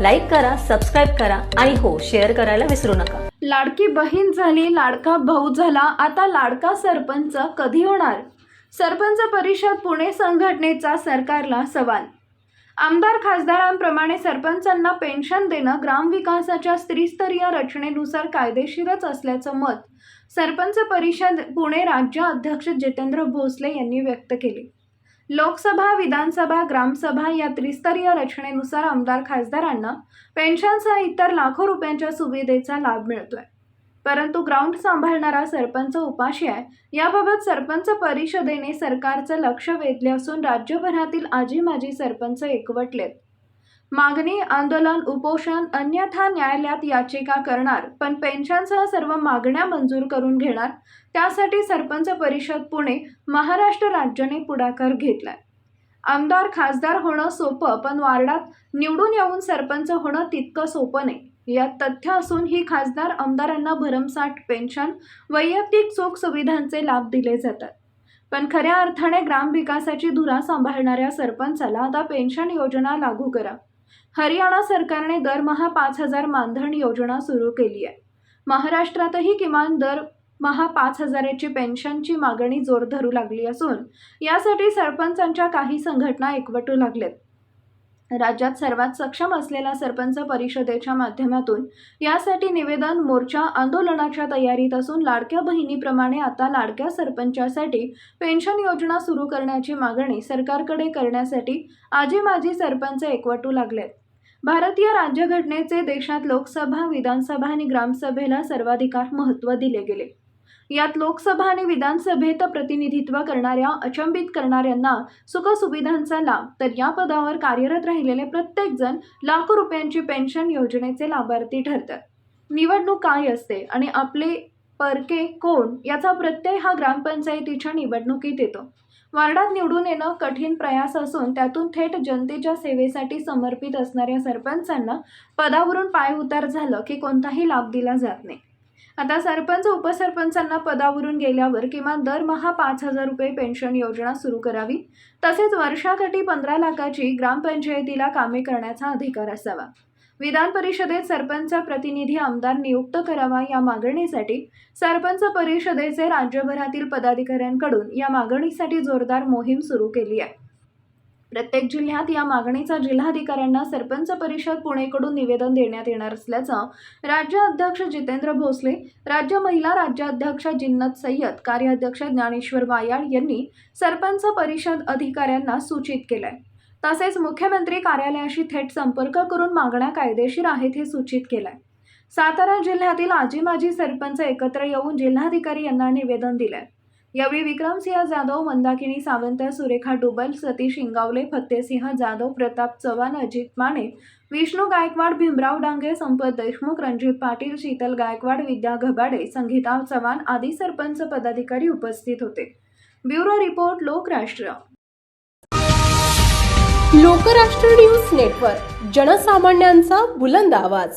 Like करा subscribe करा आणि हो शेअर करायला विसरू नका. लाडकी बहीण झाली लाडका भाऊ झाला आता लाडका सरपंच कधी होणार? सरपंच परिषद पुणे संघटनेचा सरकारला सवाल. आमदार खासदारांप्रमाणे सरपंचांना पेन्शन देणं ग्रामविकासाच्या स्त्रीस्तरीय रचनेनुसार कायदेशीरच असल्याचं मत सरपंच परिषद पुणे राज्य अध्यक्ष जितेंद्र भोसले यांनी व्यक्त केले. लोकसभा विधानसभा ग्रामसभा या त्रिस्तरीय रचनेनुसार आमदार खासदारांना पेन्शनसह इतर लाखो रुपयांच्या सुविधेचा लाभ मिळतोय. परंतु ग्राउंड सांभाळणारा सरपंच उपाशी आहे. याबाबत सरपंच परिषदेने सरकारचं लक्ष वेधले असून राज्यभरातील आजी माजी सरपंच एकवटलेत. मागणी आंदोलन उपोषण अन्यथा न्यायालयात याचिका करणार पण पेन्शनसह सर्व मागण्या मंजूर करून घेणार त्यासाठी सरपंच परिषद पुणे महाराष्ट्र राज्याने पुढाकार घेतलाय. आमदार खासदार होणं सोपं पण वार्डात निवडून येऊन सरपंच होणं तितकं सोपं नाही. यात तथ्य असून ही खासदार आमदारांना भरमसाठ पेन्शन वैयक्तिक चोख सुविधांचे लाभ दिले जातात. पण खऱ्या अर्थाने ग्रामविकासाची धुरा सांभाळणाऱ्या सरपंचाला आता पेन्शन योजना लागू करा. हरियाणा सरकारने दरमहा पाच हजार मानधन योजना सुरू केली आहे. महाराष्ट्रातही किमान दरमहा पाच हजाराची पेन्शनची मागणी जोर धरू लागली असून यासाठी सरपंचांच्या काही संघटना एकवटू लागल्यात. राज्यात सर्वात सक्षम असलेला सरपंच परिषदेच्या माध्यमातून यासाठी निवेदन मोर्चा आंदोलनाच्या तयारीत असून लाडक्या बहिणीप्रमाणे आता लाडक्या सरपंचासाठी पेन्शन योजना सुरू करण्याची मागणी सरकारकडे करण्यासाठी आजी माजी सरपंच एकवटू लागलेत. भारतीय राज्यघटनेचे देशात लोकसभा विधानसभा आणि ग्रामसभेला सर्वाधिकार महत्त्व दिले गेले. यात लोकसभा आणि विधानसभेत प्रतिनिधित्व करणाऱ्या अचंबित करणाऱ्यांना सुखसुविधांचा लाभ. तर या पदावर कार्यरत राहिलेले प्रत्येकजण लाखो रुपयांची पेन्शन योजनेचे लाभार्थी ठरतात. निवडणूक काय असते आणि आपले परके कोण याचा प्रत्यय हा ग्रामपंचायतीच्या निवडणुकीत येतो. वार्डात निवडून येणं कठीण प्रयास असून त्यातून थेट जनतेच्या सेवेसाठी समर्पित असणाऱ्या सरपंचांना पदावरून पायउतार झालं की कोणताही लाभ दिला जात नाही. आता सरपंच उपसरपंचांना पदावरून गेल्यावर किमान दरमहा पाच हजार रुपये पेन्शन योजना सुरू करावी. तसेच वर्षाकाठी पंधरा लाखाची ग्रामपंचायतीला कामे करण्याचा अधिकार असावा. विधान परिषदेत सरपंच प्रतिनिधी आमदार नियुक्त करावा या मागणीसाठी सरपंच परिषदेचे राज्यभरातील पदाधिकाऱ्यांकडून या मागणीसाठी जोरदार मोहीम सुरू केली आहे. प्रत्येक जिल्ह्यात या मागणीचा जिल्हाधिकाऱ्यांना सरपंच परिषद पुणेकडून निवेदन देण्यात येणार असल्याचं राज्य अध्यक्ष जितेंद्र भोसले राज्य महिला राज्याध्यक्ष जिन्नत सय्यद कार्याध्यक्ष ज्ञानेश्वर वायाळ यांनी सरपंच परिषद अधिकाऱ्यांना सूचित केलंय. तसेच मुख्यमंत्री कार्यालयाशी थेट संपर्क करून मागण्या कायदेशीर आहेत हे सूचित केलंय. सातारा जिल्ह्यातील आजी माजी सरपंच एकत्र येऊन जिल्हाधिकारी यांना निवेदन दिलंय. यावेळी विक्रमसिंह जाधव मंदाकिनी सावंत सुरेखा डुबल सतीश इंगावले फत्तेसिंह जाधव प्रताप चव्हाण अजित माने विष्णू गायकवाड भीमराव डांगे संपत देशमुख रणजित पाटील शीतल गायकवाड विद्या घबाडे संगीता चव्हाण आदी सरपंच पदाधिकारी उपस्थित होते. Bureau report Lokrashtra. Lokrashtra news network जनसामान्यांचा बुलंद आवाज.